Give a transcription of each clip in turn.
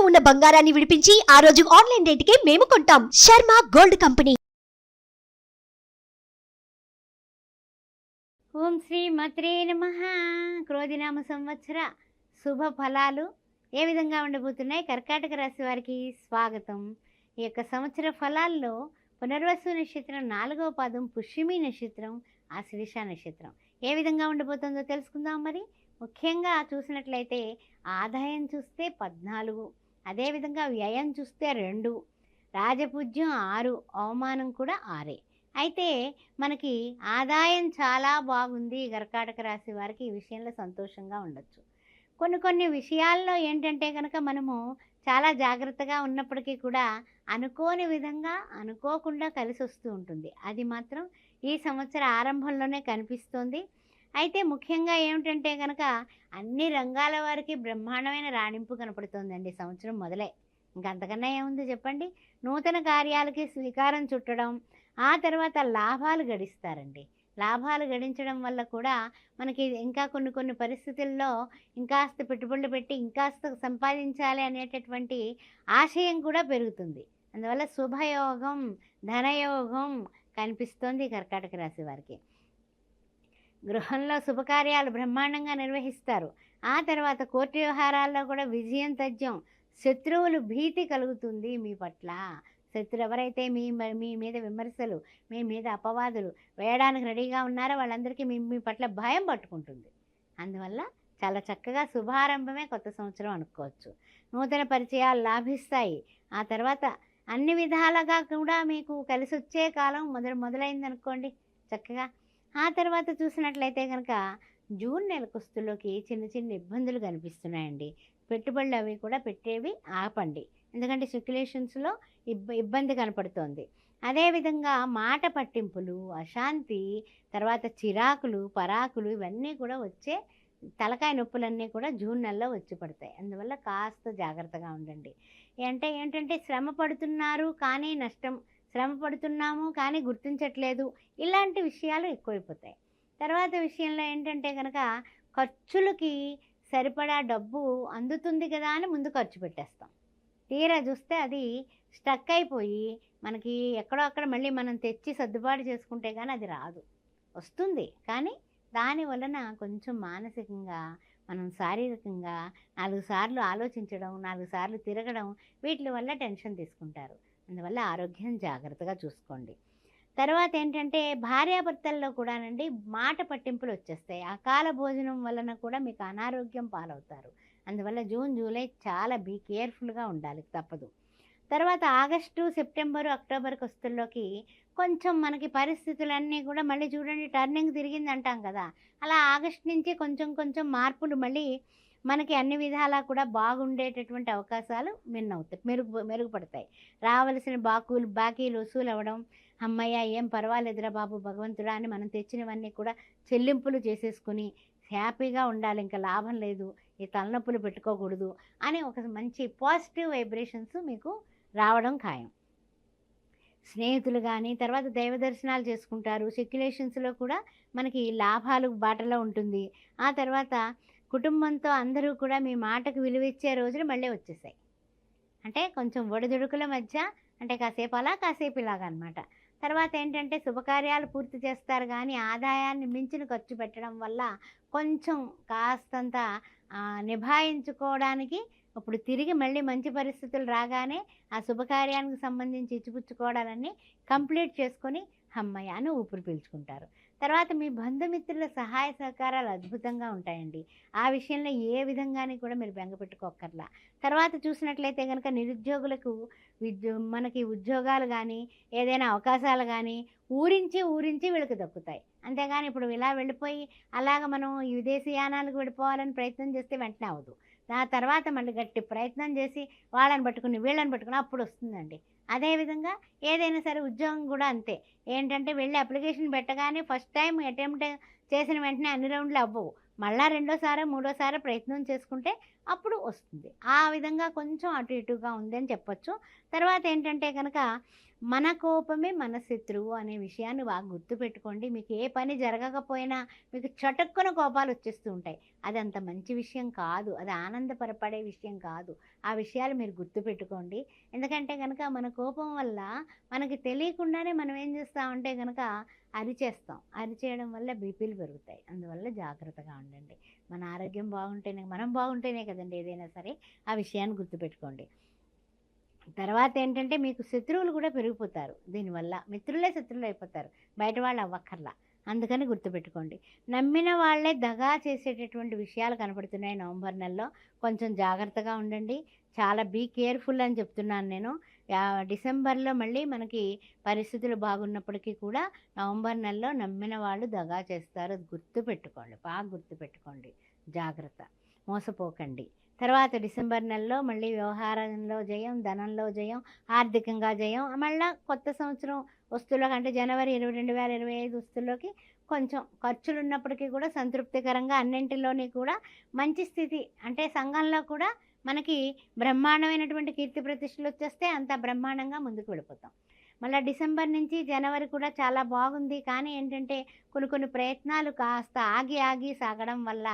ఇంట్లో ఉన్న బంగారాన్ని విడిపించి ఆ రోజు ఆన్లైన్ రేటుకే మేము కొంటాం. Sharma gold company. ఓం శ్రీ మత్రే నమ. క్రోధినామ సంవత్సర శుభ ఫలాలు ఏ విధంగా ఉండబోతున్నాయి? కర్కాటక రాశి వారికి స్వాగతం. ఈ యొక్క సంవత్సర ఫలాల్లో పునర్వసు నక్షత్రం నాలుగవ పాదం పుష్యమి నక్షత్రం ఆశ్లేష నక్షత్రం. ఏ విధంగా ఉండబోతుందో తెలుసుకుందాం మరి. ముఖ్యంగా చూసినట్లయితే ఆదాయం చూస్తే పద్నాలుగు అదేవిధంగా వ్యయం చూస్తే రెండు రాజపూజ్యం ఆరు అవమానం కూడా ఆరే. అయితే మనకి ఆదాయం చాలా బాగుంది గర్కాటక రాశి వారికి ఈ విషయంలో సంతోషంగా ఉండొచ్చు. కొన్ని కొన్ని విషయాల్లో ఏంటంటే కనుక మనము చాలా జాగ్రత్తగా ఉన్నప్పటికీ కూడా అనుకోని విధంగా అనుకోకుండా కలిసి వస్తూ ఉంటుంది. అది మాత్రం ఈ సంవత్సర ఆరంభంలోనే కనిపిస్తోంది. అయితే ముఖ్యంగా ఏమిటంటే కనుక అన్ని రంగాల వారికి బ్రహ్మాండమైన రాణింపు కనపడుతోందండి సంవత్సరం మొదలే. ఇంకంతకన్నా ఏముంది చెప్పండి? నూతన కార్యాలకి స్వీకారం చుట్టడం ఆ తర్వాత లాభాలు గడిస్తారండి. లాభాలు గడించడం వల్ల కూడా మనకి ఇంకా కొన్ని కొన్ని పరిస్థితుల్లో ఇంకాస్త పెట్టుబడులు పెట్టి ఇంకాస్త సంపాదించాలి అనేటటువంటి ఆశయం కూడా పెరుగుతుంది. అందువల్ల శుభయోగం ధనయోగం కనిపిస్తోంది కర్కాటక రాశి వారికి. గృహంలో శుభకార్యాలు బ్రహ్మాండంగా నిర్వహిస్తారు. ఆ తర్వాత కోర్టు వ్యవహారాల్లో కూడా విజయం తథ్యం శత్రువులు భీతి కలుగుతుంది మీ పట్ల. శత్రు ఎవరైతే మీ మీ మీద విమర్శలు మీ మీద అపవాదులు వేయడానికి రెడీగా ఉన్నారో వాళ్ళందరికీ మీ మీ పట్ల భయం పట్టుకుంటుంది. అందువల్ల చాలా చక్కగా శుభారంభమే కొత్త సంవత్సరం అనుకోవచ్చు. నూతన పరిచయాలు లాభిస్తాయి. ఆ తర్వాత అన్ని విధాలుగా కూడా మీకు కలిసి వచ్చే కాలం మొదలు మొదలైంది అనుకోండి చక్కగా ఆ తర్వాత చూసినట్లయితే కనుక జూన్ నెలకొస్తులోకి చిన్న చిన్న ఇబ్బందులు కనిపిస్తున్నాయండి. పెట్టుబడులు అవి కూడా పెట్టేవి ఆపండి. ఎందుకంటే స్పెక్యులేషన్స్లో ఇబ్బ ఇబ్బంది కనపడుతోంది. అదేవిధంగా మాట పట్టింపులు అశాంతి తర్వాత చిరాకులు పరాకులు ఇవన్నీ కూడా వచ్చే తలకాయ నొప్పులన్నీ కూడా జూన్ నెలలో వచ్చి పడతాయి. అందువల్ల కాస్త జాగ్రత్తగా ఉండండి. అంటే ఏంటంటే శ్రమ పడుతున్నారు కానీ నష్టం శ్రమ పడుతున్నాము కానీ గుర్తించట్లేదు. ఇలాంటి విషయాలు ఎక్కువైపోతాయి. తర్వాత విషయంలో ఏంటంటే కనుక ఖర్చులకి సరిపడా డబ్బు అందుతుంది కదా అని ముందు ఖర్చు పెట్టేస్తాం. తీరా చూస్తే అది స్టక్ అయిపోయి మనకి ఎక్కడో అక్కడ మళ్ళీ మనం తెచ్చి సర్దుబాటు చేసుకుంటే కానీ అది రాదు. వస్తుంది కానీ దాని వలన కొంచెం మానసికంగా మనం శారీరకంగా నాలుగు సార్లు ఆలోచించడం నాలుగు సార్లు తిరగడం వీటి వల్ల టెన్షన్ తీసుకుంటారు. అందువల్ల ఆరోగ్యం జాగ్రత్తగా చూసుకోండి. తర్వాత ఏంటంటే భార్యాభర్తల్లో కూడానండి మాట పట్టింపులు వచ్చేస్తాయి. అకాల భోజనం వలన కూడా మీకు అనారోగ్యం పాలవుతారు. అందువల్ల జూన్ జూలై చాలా బీ కేర్ఫుల్గా ఉండాలి తప్పదు. తర్వాత ఆగస్టు సెప్టెంబరు అక్టోబర్ వస్తుల్లోకి కొంచెం మనకి పరిస్థితులన్నీ కూడా మళ్ళీ చూడండి టర్నింగ్ తిరిగింది అంటాం కదా. అలా ఆగస్ట్ నుంచి కొంచెం కొంచెం మార్పులు మళ్ళీ మనకి అన్ని విధాలా కూడా బాగుండేటటువంటి అవకాశాలు మిన్నవుతాయి మెరుగు మెరుగుపడతాయి. రావలసిన బాకులు బాకీలు వసూలు అవ్వడం అమ్మయ్య ఏం పర్వాలేదురా బాబు భగవంతుడా అని మనం తెచ్చినవన్నీ కూడా చెల్లింపులు చేసేసుకుని హ్యాపీగా ఉండాలి ఇంకా లాభం లేదు ఈ తలనొప్పులు పెట్టుకోకూడదు అని ఒక మంచి పాజిటివ్ వైబ్రేషన్స్ మీకు రావడం ఖాయం. స్నేహితులు కానీ తర్వాత దైవ దర్శనాలు చేసుకుంటారు సెక్యులేషన్స్లో కూడా మనకి లాభాలు బాటలో ఉంటుంది. ఆ తర్వాత కుటుంబంతో అందరూ కూడా మీ మాటకు విలువిచ్చే రోజులు మళ్ళీ వచ్చేసాయి. అంటే కొంచెం ఒడిదుడుకుల మధ్య అంటే కాసేపు అలా కాసేపు ఇలాగా అనమాట తర్వాత ఏంటంటే శుభకార్యాలు పూర్తి చేస్తారు కానీ ఆదాయాన్ని మించిన ఖర్చు పెట్టడం వల్ల కొంచెం కాస్తంత నిభాయించుకోవడానికి ఇప్పుడు తిరిగి మళ్ళీ మంచి పరిస్థితులు రాగానే ఆ శుభకార్యానికి సంబంధించి ఇచ్చిపుచ్చుకోవడాలన్నీ కంప్లీట్ చేసుకొని అమ్మయ్య అని ఊపిరి పీల్చుకుంటారు. తర్వాత మీ బంధుమిత్రుల సహాయ సహకారాలు అద్భుతంగా ఉంటాయండి. ఆ విషయంలో ఏ విధంగానే కూడా మీరు బెంగపెట్టుకోకర్లా తర్వాత చూసినట్లయితే కనుక నిరుద్యోగులకు విద్యు మనకి ఉద్యోగాలు కానీ ఏదైనా అవకాశాలు కానీ ఊరించి ఊరించి వీళ్ళకి దక్కుతాయి. అంతేగాని ఇప్పుడు ఇలా వెళ్ళిపోయి అలాగ మనం విదేశీయానాలకు వెళ్ళిపోవాలని ప్రయత్నం చేస్తే వెంటనే అవ్వదు. ఆ తర్వాత మళ్ళీ గట్టి ప్రయత్నం చేసి వాళ్ళని పట్టుకుని వీళ్ళని పట్టుకుని అప్పుడు వస్తుందండి. అదేవిధంగా ఏదైనా సరే ఉద్యోగం కూడా అంతే. ఏంటంటే వెళ్ళి అప్లికేషన్ పెట్టగానే ఫస్ట్ టైం అటెంప్ట్ చేసిన వెంటనే అన్ని రౌండ్లు అవ్వవు. మళ్ళా రెండోసారి మూడోసారి ప్రయత్నం చేసుకుంటే అప్పుడు వస్తుంది. ఆ విధంగా కొంచెం అటు ఇటుగా ఉందని చెప్పొచ్చు. తర్వాత ఏంటంటే కనుక మన కోపమే మన శత్రువు అనే విషయాన్ని బాగా గుర్తుపెట్టుకోండి. మీకు ఏ పని జరగకపోయినా మీకు చటుక్కున కోపాలు వచ్చేస్తూ ఉంటాయి. అది అంత మంచి విషయం కాదు. అది ఆనందపరపడే విషయం కాదు. ఆ విషయాలు మీరు గుర్తుపెట్టుకోండి. ఎందుకంటే కనుక మన కోపం వల్ల మనకి తెలియకుండానే మనం ఏం చేస్తామంటే కనుక అరిచేస్తాం. అరిచేయడం వల్ల బీపీలు పెరుగుతాయి. అందువల్ల జాగ్రత్తగా ఉండండి. మన ఆరోగ్యం బాగుంటేనే మనం బాగుంటేనే కదండి ఏదైనా సరే ఆ విషయాన్ని గుర్తుపెట్టుకోండి. తర్వాత ఏంటంటే మీకు శత్రువులు కూడా పెరిగిపోతారు. దీనివల్ల మిత్రులే శత్రువులు అయిపోతారు. బయట వాళ్ళు అవ్వక్కర్లా. అందుకని గుర్తుపెట్టుకోండి. నమ్మిన వాళ్ళే దగా చేసేటటువంటి విషయాలు కనపడుతున్నాయి నవంబర్ నెలలో. కొంచెం జాగ్రత్తగా ఉండండి. చాలా బీ కేర్ఫుల్ అని చెప్తున్నాను నేను. డిసెంబర్లో మళ్ళీ మనకి పరిస్థితులు బాగున్నప్పటికీ కూడా నవంబర్ నెలలో నమ్మిన వాళ్ళు దగా చేస్తారు. గుర్తుపెట్టుకోండి. బాగా గుర్తుపెట్టుకోండి. జాగ్రత్త. మోసపోకండి. తర్వాత డిసెంబర్ నెలలో మళ్ళీ వ్యవహారంలో జయం ధనంలో జయం ఆర్థికంగా జయం మళ్ళీ కొత్త సంవత్సరం వస్తువులకు అంటే జనవరి ఇరవై రెండు వేల ఇరవై ఐదు వస్తువుల్లోకి కొంచెం ఖర్చులు ఉన్నప్పటికీ కూడా సంతృప్తికరంగా అన్నింటిలోని కూడా మంచి స్థితి. అంటే సంఘంలో కూడా మనకి బ్రహ్మాండమైనటువంటి కీర్తి ప్రతిష్టలు వచ్చేస్తే అంత బ్రహ్మాండంగా ముందుకు వెళ్ళిపోతాం. మళ్ళీ డిసెంబర్ నుంచి జనవరి కూడా చాలా బాగుంది. కానీ ఏంటంటే కొన్ని కొన్ని ప్రయత్నాలు కాస్త ఆగి ఆగి సాగడం వల్ల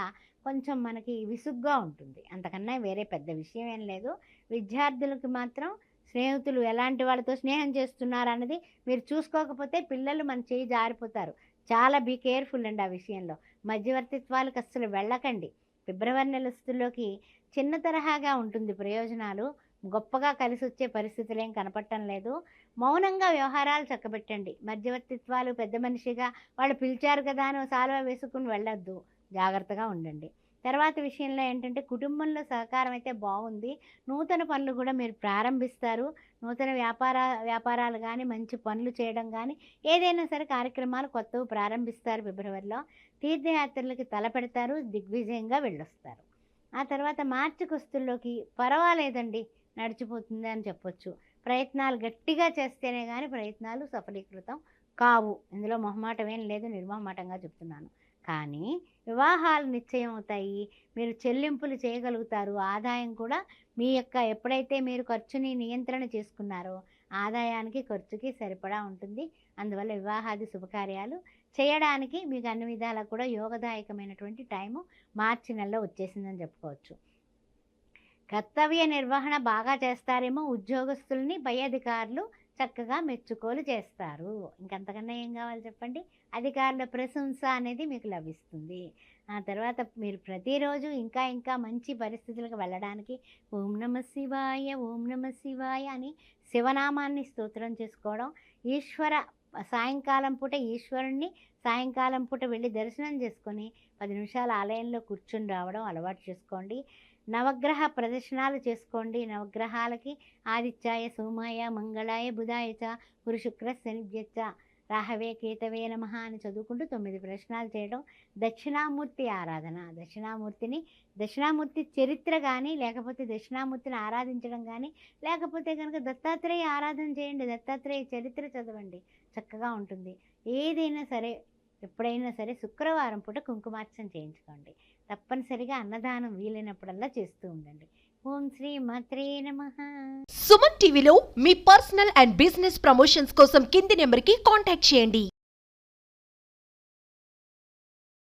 కొంచెం మనకి విసుగ్గా ఉంటుంది. అంతకన్నా వేరే పెద్ద విషయం ఏం లేదు. విద్యార్థులకు మాత్రం స్నేహితులు ఎలాంటి వాళ్ళతో స్నేహం చేస్తున్నారు అన్నది మీరు చూసుకోకపోతే పిల్లలు మన చేయి జారిపోతారు. చాలా బీ కేర్ఫుల్ అండి ఆ విషయంలో. మధ్యవర్తిత్వాలకు అస్సలు వెళ్ళకండి. ఫిబ్రవరి నెలస్తుల్లోకి చిన్న తరహాగా ఉంటుంది ప్రయోజనాలు. గొప్పగా కలిసి వచ్చే పరిస్థితులు ఏం కనపడటం లేదు. మౌనంగా వ్యవహారాలు చక్కబెట్టండి. మధ్యవర్తిత్వాలు పెద్ద మనిషిగా వాళ్ళు పిలిచారు కదా అని సాల్వా వేసుకుని వెళ్ళొద్దు. జాగ్రత్తగా ఉండండి. తర్వాత విషయంలో ఏంటంటే కుటుంబంలో సహకారం అయితే బాగుంది. నూతన పనులు కూడా మీరు ప్రారంభిస్తారు. నూతన వ్యాపార వ్యాపారాలు కానీ మంచి పనులు చేయడం కానీ ఏదైనా సరే కార్యక్రమాలు కొత్తవి ప్రారంభిస్తారు ఫిబ్రవరిలో. తీర్థయాత్రలకి తలపెడతారు దిగ్విజయంగా వెళ్ళొస్తారు. ఆ తర్వాత మార్చి కుస్తుల్లోకి పర్వాలేదండి నడిచిపోతుంది అని చెప్పొచ్చు. ప్రయత్నాలు గట్టిగా చేస్తేనే కానీ ప్రయత్నాలు సఫలీకృతం కావు. ఇందులో మొహమాటం ఏం లేదు నిర్మోహమాటంగా చెప్తున్నాను. కానీ వివాహాలు నిశ్చయం అవుతాయి మీరు చెల్లింపులు చేయగలుగుతారు. ఆదాయం కూడా మీ యొక్క ఎప్పుడైతే మీరు ఖర్చుని నియంత్రణ చేసుకున్నారో ఆదాయానికి ఖర్చుకి సరిపడా ఉంటుంది. అందువల్ల వివాహాది శుభకార్యాలు చేయడానికి మీకు అన్ని విధాలా కూడా యోగదాయకమైనటువంటి టైము మార్చి నెలలో వచ్చేసిందని చెప్పుకోవచ్చు. కర్తవ్య నిర్వహణ బాగా చేస్తారేమో ఉద్యోగస్తుల్ని పై అధికారులు చక్కగా మెచ్చుకోలు చేస్తారు. ఇంకంతకన్నా ఏం కావాలి చెప్పండి? అధికారుల ప్రశంస అనేది మీకు లభిస్తుంది. ఆ తర్వాత మీరు ప్రతిరోజు ఇంకా ఇంకా మంచి పరిస్థితులకు వెళ్ళడానికి ఓం నమ శివాయ ఓం నమ శివాయ అని శివనామాన్ని స్తోత్రం చేసుకోవడం ఈశ్వర సాయంకాలం పూట ఈశ్వరుణ్ణి సాయంకాలం పూట వెళ్ళి దర్శనం చేసుకొని పది నిమిషాలు ఆలయంలో కూర్చుని రావడం అలవాటు చేసుకోండి. నవగ్రహ ప్రదర్శనాలు చేసుకోండి. నవగ్రహాలకి ఆదిత్యాయ సోమాయ మంగళాయ బుధాయ చ గురు శుక్ర శనిభ్యచ్చ రాహవే కేతవే నమ అని చదువుకుంటూ తొమ్మిది ప్రశ్నలు చేయడం దక్షిణామూర్తి ఆరాధన. దక్షిణామూర్తిని దక్షిణామూర్తి చరిత్ర కానీ లేకపోతే దక్షిణామూర్తిని ఆరాధించడం కానీ లేకపోతే కనుక దత్తాత్రేయ ఆరాధన చేయండి. దత్తాత్రేయ చరిత్ర చదవండి. చక్కగా ఉంటుంది. ఏదైనా సరే ఎప్పుడైనా సరే శుక్రవారం పూట కుంకుమార్చన చేయించుకోండి. తప్పనిసరిగా అన్నదానం వీలైనప్పుడల్లా చేస్తూ ఉండండి. ఓం శ్రీ మాత్రే నమ. సుమన్ టీవీలో మీ పర్సనల్ అండ్ బిజినెస్ ప్రమోషన్స్ కోసం కింది నెంబర్కి కాంటాక్ట్ చేయండి.